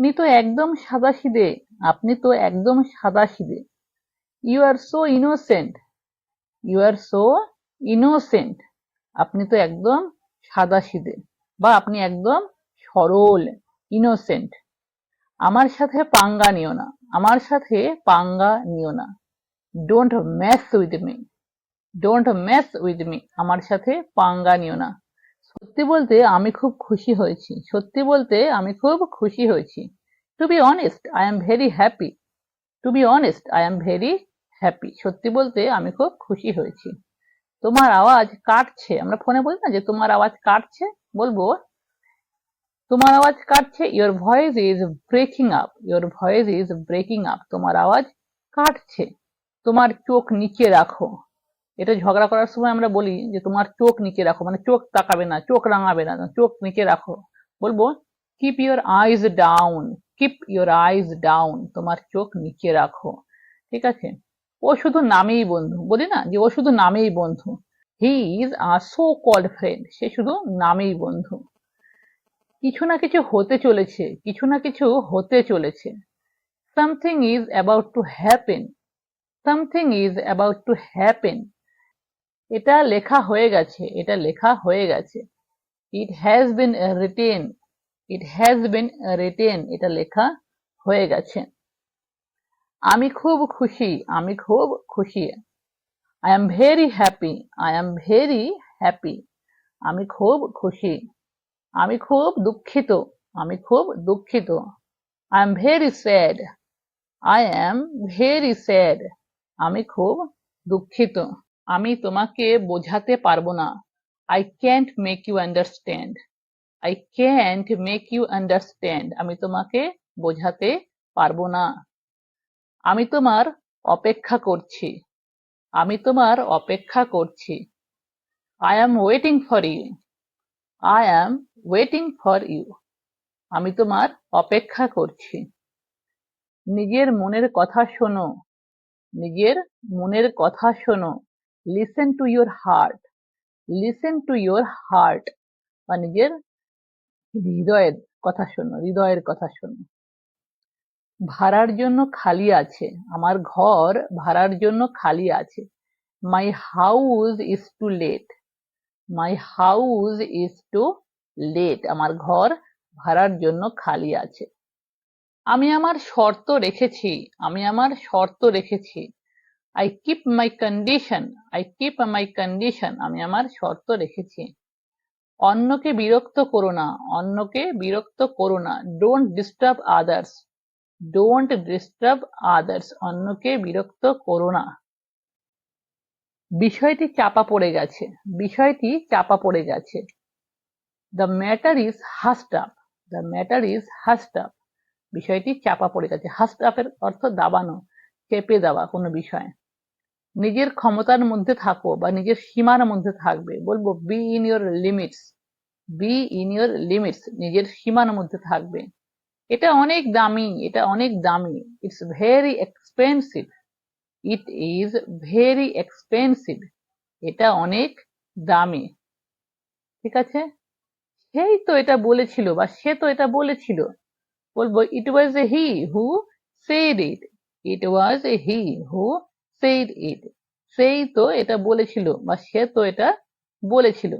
আপনি তো একদম সাদাসিধে, আপনি তো একদম সাদাসিধে। You are so innocent you are so innocent আপনি তো একদম সাদাসিধে বা আপনি একদম সরল ইনোসেন্ট আমার সাথে পাঙ্গা নিও না, আমার সাথে পাঙ্গা নিও না। Don't mess with me don't mess with me আমার সাথে পাঙ্গা নিও না। সত্যি বলতে আমি খুব খুশি হয়েছি। সত্যি বলতে আমি খুব খুশি হয়েছি। To be honest I am very happy to be honest I am very happy সত্যি বলতে আমি খুব খুশি হয়েছি। তোমার আওয়াজ কাটছে। আমরা ফোনে বলি না যে তোমার আওয়াজ কাটছে? বলব, তোমার আওয়াজ কাটছে your voice is breaking up your voice is breaking up তোমার আওয়াজ কাটছে। তোমার চোখ নিচে রাখো। এটা ঝগড়া করার সময় আমরা বলি যে তোমার চোখ নিচে রাখো মানে চোখ তাকাবে না, চোখ রাঙাবে না, চোখ নিচে রাখো। বলব keep your eyes down keep your eyes down তোমার চোখ নিচে রাখো। ঠিক আছে? ও শুধু নামেই বন্ধু, বলি না যে ও শুধু নামেই বন্ধু। He is a so called friend সে শুধু নামেই বন্ধু। কিছু না কিছু হতে চলেছে, কিছু না কিছু হতে চলেছে। Something is about to happen something is about to happen এটা লেখা হয়ে গেছে, এটা লেখা হয়ে গেছে। It has been written it has been written এটা লেখা হয়ে গেছে। আমি খুব খুশি, আমি খুব খুশি। I am very happy I am very happy আমি খুব খুশি, আমি খুব দুঃখিত, আমি খুব দুঃখিত। I am very sad I am very sad আমি খুব দুঃখিত। আমি তোমাকে বোঝাতে পারব না। I can't make you understand I can't make you understand আমি তোমাকে বোঝাতে পারব না। আমি তোমার অপেক্ষা করছি। আমি তোমার অপেক্ষা করছি। I am waiting for you I am waiting for you আমি তোমার অপেক্ষা করছি। নিজের মনের কথা শোনো। নিজের মনের কথা শোনো। Listen to your heart listen to your heart বা নিজের হৃদয়ের কথা শোনো, হৃদয়ের কথা শোনো। ভাড়ার জন্য খালি আছে। আমার ঘর ভাড়ার জন্য খালি আছে। My house is to let my house is to let আমার ঘর ভাড়ার জন্য খালি আছে। আমি আমার শর্ত রেখেছি। আমি আমার শর্ত রেখেছি। I keep my condition I keep my condition আমি আমার শর্ত রেখেছি। অন্যকে বিরক্ত করো না। অন্যকে বিরক্ত করো না। Don't disturb others don't disturb others অন্যকে বিরক্ত করো না। বিষয়টি চাপা পড়ে গেছে। বিষয়টি চাপা পড়ে গেছে। The matter is hushed up the matter is hushed up বিষয়টি চাপা পড়ে গেছে। হাস্ট আপের অর্থ দাবানো, চেপে দেওয়া কোনো বিষয়। নিজের ক্ষমতার মধ্যে থাকো বা নিজের সীমার মধ্যে থাকবে। বলব be in your limits be in your limits নিজের সীমার মধ্যে থাকবে। এটা অনেক দামি, এটা অনেক দামি। It's very expensive it is very expensive এটা অনেক দামি। ঠিক আছে? সেই তো এটা বলেছিল বা সে তো এটা বলেছিল। বলব ইট ওয়াজ এ হি who said it it was A he who said it সেই তো এটা বলেছিল বা সে তো এটা বলেছিল।